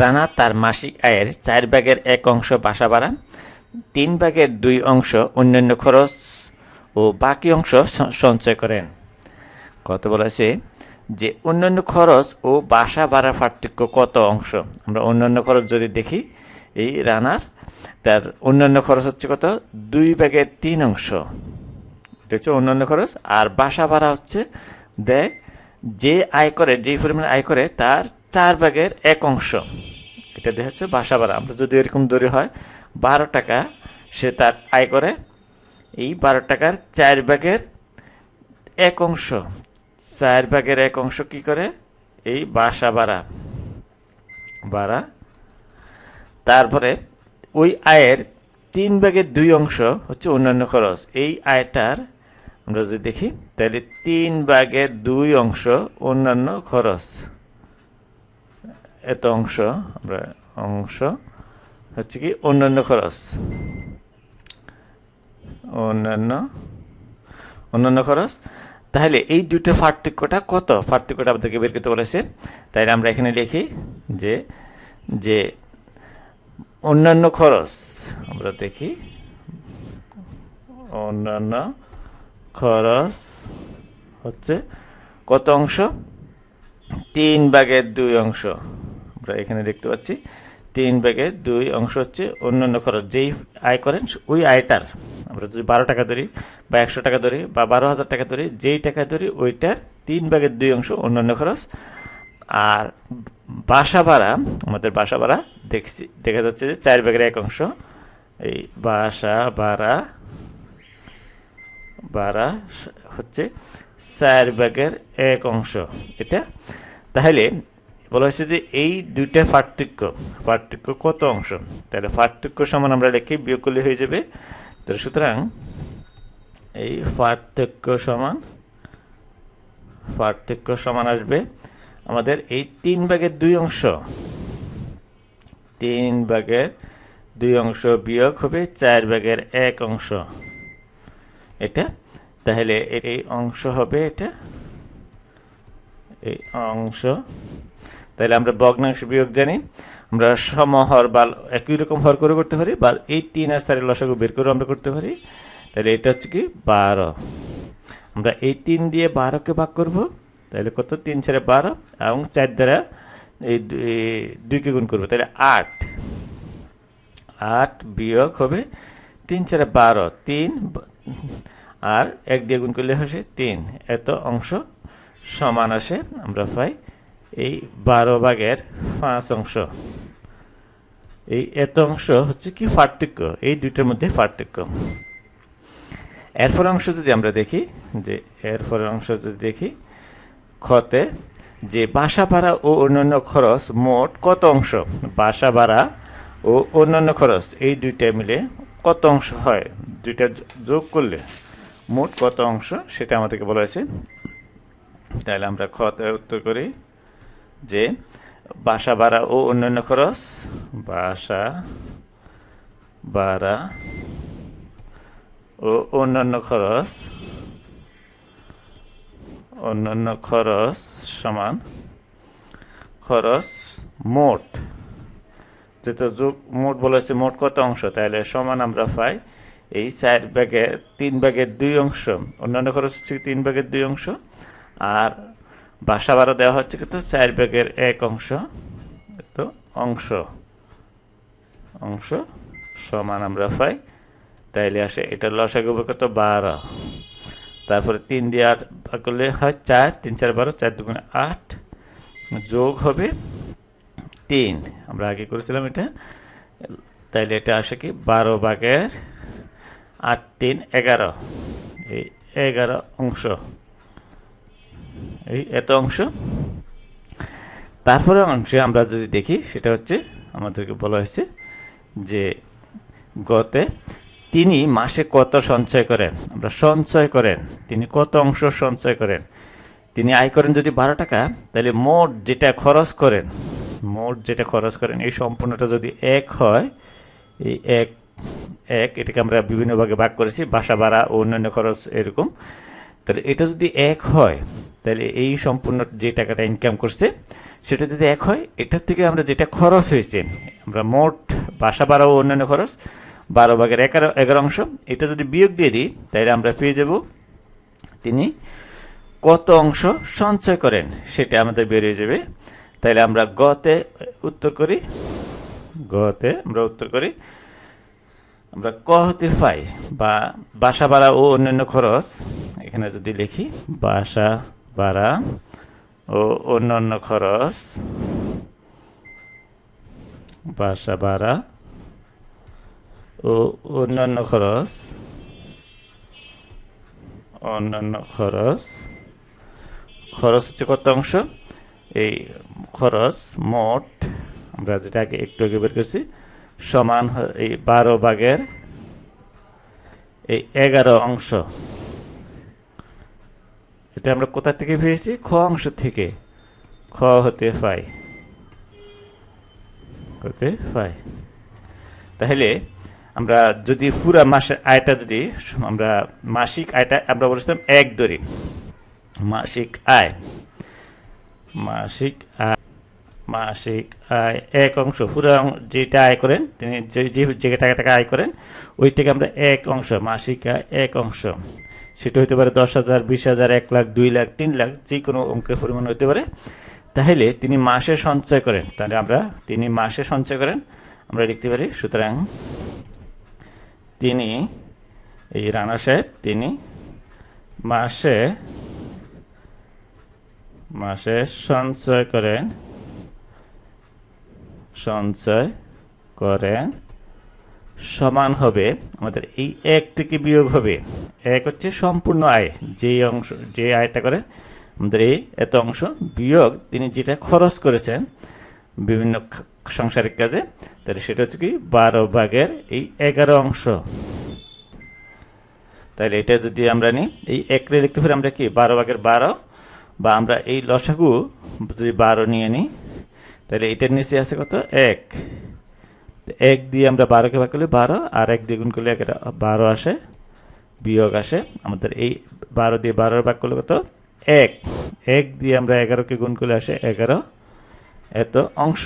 রানা তার মাসিক আয়ের চার ভাগের এক অংশ বাসা ভাড়া, তিন ভাগের দুই অংশ অন্যান্য খরচ ও বাকি অংশ সঞ্চয় করেন। কত বলেছে যে অন্যান্য খরচ ও বাসা ভাড়া পার্থক্য কত অংশ? আমরা অন্যান্য খরচ যদি দেখি, এই রানার তার অন্যান্য খরচ হচ্ছে কত? দুই ভাগের তিন অংশ। এটা হচ্ছে অন্যান্য খরচ, আর বাসা ভাড়া হচ্ছে দেয় যে আয় করে যেই পরিমাণ আয় করে তার চার ভাগের এক অংশ। এটা দেখা হচ্ছে বাসা ভাড়া। আমরা যদি এরকম দূরে হয়, বারো টাকা সে তার আয় করে। এই বারো টাকার চার ভাগের এক অংশ। চার ভাগের এক অংশ কি করে? এই বাসা ভাড়া। ভাড়া। তারপরে ওই আয়ের তিন ভাগের দুই অংশ হচ্ছে অন্যান্য খরচ। এই আয়টার আমরা যদি দেখি, তাহলে তিন ভাগের দুই অংশ অন্যান্য খরচ। এত অংশ, আমরা অংশ, হচ্ছে কি অন্যান্য খরচ। অন্যান্য অন্যান্য খরচ। তাহলে এই দুটো পার্থক্যটা কত? পার্থক্যটা আপনাদেরকে বের করতে বলেছে। তাইলে আমরা এখানে লিখি যে যে অন্যান্য খরচ, আমরা দেখি, অন্যান্য খরচ হচ্ছে কত অংশ? তিন ভাগের দুই অংশ। আমরা এখানে দেখতে পাচ্ছি, তিন ভাগের দুই অংশ হচ্ছে অন্যান্য খরচ। যেই আয় করেন, ওই আয়টার, আমরা যদি বারো টাকা ধরি বা একশো টাকা ধরি বা বারো হাজার টাকা ধরি, যেই টাকা ধরি ওইটার তিন ভাগের দুই অংশ অন্যান্য খরচ। আর বাসা ভাড়া, আমাদের বাসা ভাড়া দেখছি, দেখা যাচ্ছে যে চার ব্যাগের এক অংশ। এই বাসা ভাড়া ভাড়া হচ্ছে চার ব্যাগের এক অংশ। এটা তাহলে বলা হয়েছে যে এই দুইটা পার্থক্য পার্থক্য কত অংশ? তাহলে পার্থক্য সমান আমরা লিখি বিয়োগ করলে হয়ে যাবে। তো সুতরাং এই পার্থক্য সমান পার্থক্য সমান আসবে আমাদের এই তিন ভাগের দুই অংশ। তিন ভাগের দুই অংশ বিয়োগ হবে চার ভাগের এক অংশ। এটা? তাহলে এই অংশ হবে এটা এই অংশ। তাহলে আমরা ভগ্নাংশ বিয়োগ জানি। আমরা সমহর বা একই রকম হর করে করতে পারি বা এই তিন আর চারের লসাগু বের করে আমরা করতে পারি। তাহলে এটা হচ্ছে কি বারো। আমরা এই তিন দিয়ে বারোকে ভাগ করব তাহলে কত? তিন ছেড়ে বারো এবং চার দ্বারা এই দুইকে গুণ করব তাহলে আট। আট বিয়োগ হবে তিন ছেড়ে বারো, তিন আর এক দিয়ে গুণ করলে আসে তিন। এত অংশ সমান আসে, আমরা পাই এই বারো ভাগের পাঁচ অংশ। এই এত অংশ হচ্ছে কি পার্থক্য? এই দুইটার মধ্যে পার্থক্য। এরপর অংশ যদি আমরা দেখি, যে এরপর অংশ যদি দেখি খতে যে বাসা ভাড়া ও অন্যান্য খরচ মোট কত অংশ? বাসা ভাড়া ও অন্যান্য খরচ, এই দুইটা মিলে কত অংশ হয়? দুইটা যোগ করলে মোট কত অংশ? সেটা আমাদেরকে বলা হয়েছে তাহলে আমরা খতে উত্তর করি যে বাসা ভাড়া ও অন্যান্য খরচ, বাসা ভাড়া ও অন্যান্য খরচ অন্যান্য খরচ সমান খরচ মোট। যেটা যোগ মোট বলেছে মোট কত অংশ, তাহলে সমান আমরা পাই এই চার ভাগের তিন ভাগের দুই অংশ। অন্যান্য খরচ হচ্ছে তিন ভাগের দুই অংশ? আর বাসা ভাড়া দেওয়া হচ্ছে কিন্তু চার ভাগের এক অংশ তো অংশ অংশ সমান আমরা পাই। তাইলে আসে, এটা লসাগু কত? বারো। তারপরে তিন দিয়ে আট করলে হয় চার, তিন, চার, বারো, চার দুগুণে আট যোগ হবে তিন। আমরা আগে করেছিলাম এটা। তাইলে এটা আসে কি? বারো ভাগের আট, তিন, এগারো। এই এগারো অংশ। এই এত অংশ। তারপরে অংশে আমরা যদি দেখি, সেটা হচ্ছে আমাদেরকে বলা হয়েছে যে গতে তিনি মাসে কত সঞ্চয় করেন? আমরা সঞ্চয় করেন। তিনি কত অংশ সঞ্চয় করেন? তিনি আয় করেন যদি বারো টাকা, তাহলে মোট যেটা খরচ করেন, মোট যেটা খরচ করেন, এই সম্পূর্ণটা যদি এক হয়, এই এক এক, এটাকে আমরা বিভিন্ন ভাগে ভাগ করেছি, বাসা ভাড়া ও অন্যান্য খরচ এরকম। তাহলে এটা যদি এক হয়, তাহলে এই সম্পূর্ণ যে টাকাটা ইনকাম করছে, সেটা যদি এক হয়, এটার থেকে আমরা যেটা খরচ হয়েছে, আমরা মোট বাসা ও অন্যান্য খরচ, বারো ভাগের এগারো এগারো অংশ, এটা যদি বিয়োগ দিয়ে দিই, তাহলে আমরা পেয়ে যাব তিনি কত অংশ সঞ্চয় করেন, সেটা আমাদের বেরিয়ে যাবে। তাহলে আমরা গতে উত্তর করি, গতে আমরা উত্তর করি আমরা ক হতে পাই, বা বাসা ভাড়া ও অন্যান্য খরচ, এখানে যদি লিখি, বাসা ভাড়া ও অন্যান্য খরচ, বাসা ভাড়া ও অন্যান্য খরচ অন্যান্য খরচ খরচ হচ্ছে কত অংশ? এই খরচ মোট, আমরা যেটা আগে একটু আগে বের করছি সমান এই বারো ভাগের এই এগারো অংশ। এটা আমরা কোথা থেকে পেয়েছি? খ অংশ থেকে। খ হতে পাই হতে পাই তাহলে আমরা যদি পুরা মাসের আয়টা যদি আমরা মাসিক আয়টা আমরা বলেছিলাম এক ধরি মাসিক আয়। মাসিক আয় মাসিক, আয়, এক অংশ। পুরো যেটা আয় করেন, তিনি যে যে যে টাকা টাকা আয় করেন ওই থেকে আমরা এক অংশ, মাসিক আয় এক অংশ। সেটা হতে পারে দশ হাজার, বিশ হাজার, এক লাখ, দুই লাখ, তিন লাখ, যে কোনো অঙ্কের পরিমাণ হতে পারে। তাহলে তিনি মাসে সঞ্চয় করেন। তাহলে আমরা তিনি মাসে সঞ্চয় করেন, আমরা লিখতে পারি, সুতরাং তিনি, এই রানা সাহেব, তিনি মাসে মাসে সঞ্চয় করেন। সঞ্চয় করে সমান হবে। আমাদের এই এক থেকে বিয়োগ হবে। এক হচ্ছে সম্পূর্ণ আয়। যেই অংশ যে আয়টা করে আমাদের এই এত অংশ বিয়োগ তিনি যেটা খরচ করেছেন বিভিন্ন সাংসারিক কাজে, তাহলে সেটা হচ্ছে কি বারো ভাগের এই এগারো অংশ। তাহলে এটা যদি আমরা নিই, এই একরে লিখতে পারি আমরা কি বারো ভাগের বারো? বা আমরা এই লসাগু যদি বারো নিয়ে নিই তাহলে এটার নিচে আছে কত? এক। এক দিয়ে আমরা বারোকে ভাগ করলে বারো, আর এক দিয়ে গুণ করলে এক বারো আসে, বিয়োগ আসে। আমাদের এই বারো দিয়ে বারোর ভাগ করলে কত? এক। এক দিয়ে আমরা এগারোকে গুণ করলে আসে এগারো। এত অংশ।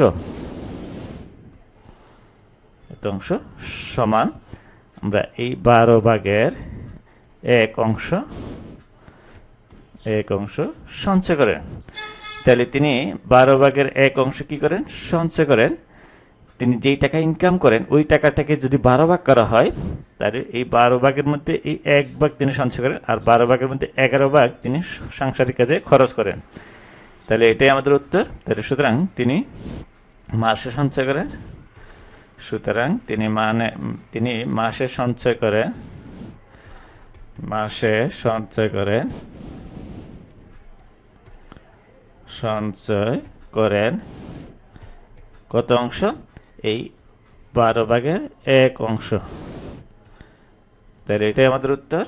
এত অংশ সমান আমরা এই বারো ভাগের এক অংশ এক অংশ সঞ্চয় করেন তাহলে তিনি বারো ভাগের এক অংশ কি করেন? সঞ্চয় করেন। তিনি যেই টাকা ইনকাম করেন, ওই টাকাটাকে যদি বারো ভাগ করা হয়, তাহলে এই বারো ভাগের মধ্যে এই এক ভাগ তিনি সঞ্চয় করেন আর বারো ভাগের মধ্যে এগারো ভাগ তিনি সাংসারিক কাজে খরচ করেন। তাহলে এটাই আমাদের উত্তর। তাহলে সুতরাং তিনি মাসে সঞ্চয় করেন। সুতরাং তিনি মানে তিনি মাসে সঞ্চয় করেন। মাসে সঞ্চয় করেন। সঞ্চয় করেন। কত অংশ? এই বারো ভাগের এক অংশ। তাহলে এটাই আমাদের উত্তর।